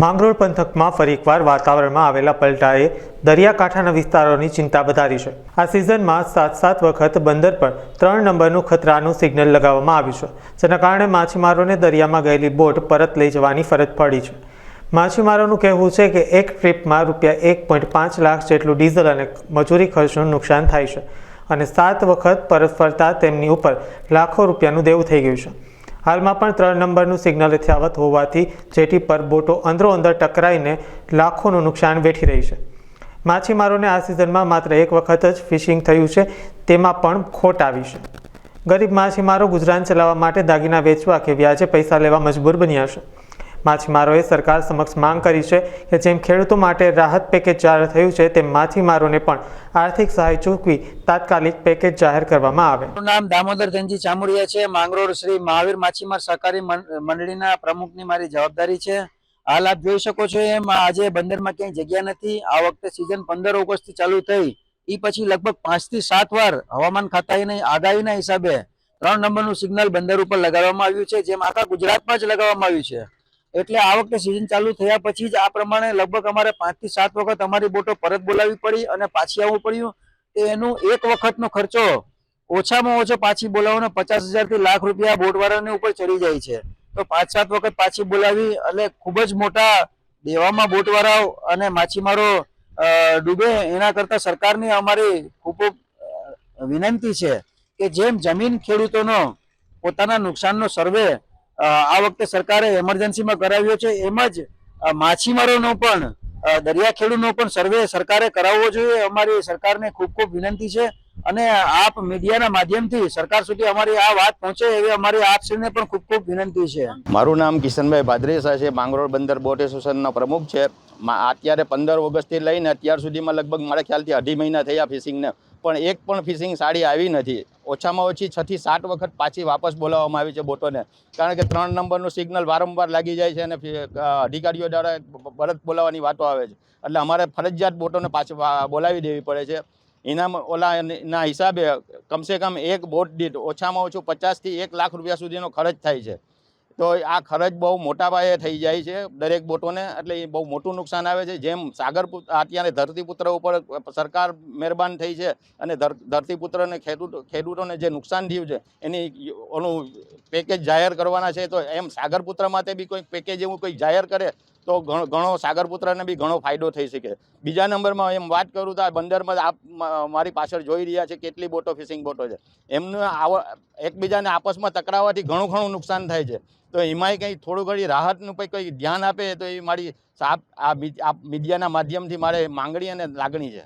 માંગરોળ પંથકમાં ફરી એકવાર વાતાવરણમાં આવેલા પલટાએ દરિયાકાંઠાના વિસ્તારોની ચિંતા વધારી છે. આ સિઝનમાં સાત સાત વખત બંદર પર ત્રણ નંબરનું ખતરાનું સિગ્નલ લગાવવામાં આવ્યું છે, જેના કારણે માછીમારોને દરિયામાં ગયેલી બોટ પરત લઈ જવાની ફરજ પડી છે. માછીમારોનું કહેવું છે કે એક ટ્રીપમાં રૂપિયા એક પોઈન્ટ પાંચ લાખ જેટલું ડીઝલ અને મજૂરી ખર્ચનું નુકસાન થાય છે અને સાત વખત પરત ફરતા તેમની ઉપર લાખો રૂપિયાનું દેવું થઈ ગયું છે. હાલમાં પણ ત્રણ નંબરનું સિગ્નલ યથાવત હોવાથી જેટી પર બોટો અંદરો અંદર ટકરાઈને લાખોનું નુકસાન વેઠી રહી છે. માછીમારોને આ સિઝનમાં માત્ર એક વખત જ ફિશિંગ થયું છે, તેમાં પણ ખોટ આવી છે. ગરીબ માછીમારો ગુજરાન ચલાવવા માટે દાગીના વેચવા કે વ્યાજે પૈસા લેવા મજબૂર બન્યા છે. માછીમારોએ સરકાર સમક્ષ માંગ કરી છે કે જેમ ખેડૂતો માટે રાહત પેકેજ જાહેર થયું છે, તેમ માછીમારોને પણ આર્થિક સહાય ચૂકવી તાત્કાલિક પેકેજ જાહેર કરવામાં આવે. મારું નામ દામોદર ધનજી ચામુડિયા છે. માંગરોળ શ્રી મહાવીર માછીમાર સહકારી મંડળીના પ્રમુખની મારી જવાબદારી છે. હાલ આપ જોઈ શકો છો એમ, આજે બંદરમાં ક્યાંય જગ્યા નથી. આ વખતે સિઝન પંદર ઓગસ્ટથી ચાલુ થઈ. એ પછી લગભગ પાંચથી સાત વાર હવામાન ખાતાની આગાહીના હિસાબે ત્રણ નંબરનું સિગ્નલ બંદર ઉપર લગાડવામાં આવ્યું છે, જેમ આખા ગુજરાતમાં જ લગાવવામાં આવ્યું છે. એટલે આ વખતે સિઝન ચાલુ થયા પછી જ આ પ્રમાણે લગભગ અમારે પાંચથી સાત વખત અમારી બોટો પરત બોલાવવી પડી અને પાછી આવવું પડ્યું. એનું એક વખતનો ખર્ચો ઓછામાં ઓછો પાછી બોલાવવાનો પચાસ હજારથી લાખ રૂપિયા બોટવાળાની ઉપર ચડી જાય છે. તો પાંચ સાત વખત પાછી બોલાવી એટલે ખૂબ જ મોટા દેવામાં બોટવાળાઓ અને માછીમારો ડૂબે એના કરતાં સરકારની અમારી ખૂબ વિનંતી છે કે જેમ જમીન ખેડૂતોનો પોતાના નુકસાનનો સર્વે આ વખતે સરકારે એમરજન્સીમાં કરાવ્યો છે. એમ જ માછીમારોનો પણ દરિયાખેડૂનો પણ સર્વે સરકારે કરાવવો જોઈએ. અમારી સરકારને ખૂબ ખૂબ વિનંતી છે અને આપ મીડિયાના માધ્યમથી સરકાર સુધી અમારી આ વાત પહોંચે એવી અમારી આપશ્રીને પણ ખૂબ ખૂબ વિનંતી છે. મારું નામ કિશનભાઈ ભાદરેસા છે. માંગરોળ બંદર બોટ એસોસિએશનના પ્રમુખ છે. અત્યારે પંદર ઓગસ્ટથી લઈને અત્યાર સુધીમાં લગભગ મારા ખ્યાલથી અઢી મહિના થયા ફિશિંગને. પણ એક પણ ફિશિંગ સાડી આવી નથી. ઓછામાં ઓછી છથી સાત વખત પાછી વાપસ બોલાવવામાં આવી છે બોટોને. કારણ કે ત્રણ નંબરનું સિગ્નલ વારંવાર લાગી જાય છે અને અધિકારીઓ દ્વારા પરત બોલાવવાની વાતો આવે છે. એટલે અમારે ફરજિયાત બોટોને પાછી બોલાવી દેવી પડે છે. એના ઓલાના હિસાબે કમસે કમ એક બોટ દીઠ ઓછામાં ઓછું પચાસથી એક લાખ રૂપિયા સુધીનો ખર્ચ થાય છે. તો આ ખર્ચ બહુ મોટા પાયે થઈ જાય છે દરેક બોટોને, એટલે એ બહુ મોટું નુકસાન આવે છે. જેમ સાગર અત્યારે ધરતીપુત્ર ઉપર સરકાર મહેરબાન થઈ છે અને ધરતીપુત્રને ખેડૂત, ખેડૂતોને જે નુકસાન થયું છે, એની ઓનું પેકેજ જાહેર કરવાના છે, તો એમ સાગરપુત્ર માટે બી કોઈ પેકેજ એવું કોઈ જાહેર કરે તો ઘણો સાગરપુત્રને બી ઘણો ફાયદો થઈ શકે. બીજા નંબરમાં એમ વાત કરું તો આ બંદરમાં આપ મારી પાછળ જોઈ રહ્યા છે કેટલી બોટો, ફિશિંગ બોટો છે. એમનું આવ, એકબીજાને આપસમાં ટકરાવવાથી ઘણું ઘણું નુકસાન થાય છે. તો એમાંય કંઈ થોડું ઘણી રાહતનું કંઈ કંઈ ધ્યાન આપે તો એ મારી સાપ આ મીડિયાના માધ્યમથી મારે માંગણી અને લાગણી છે.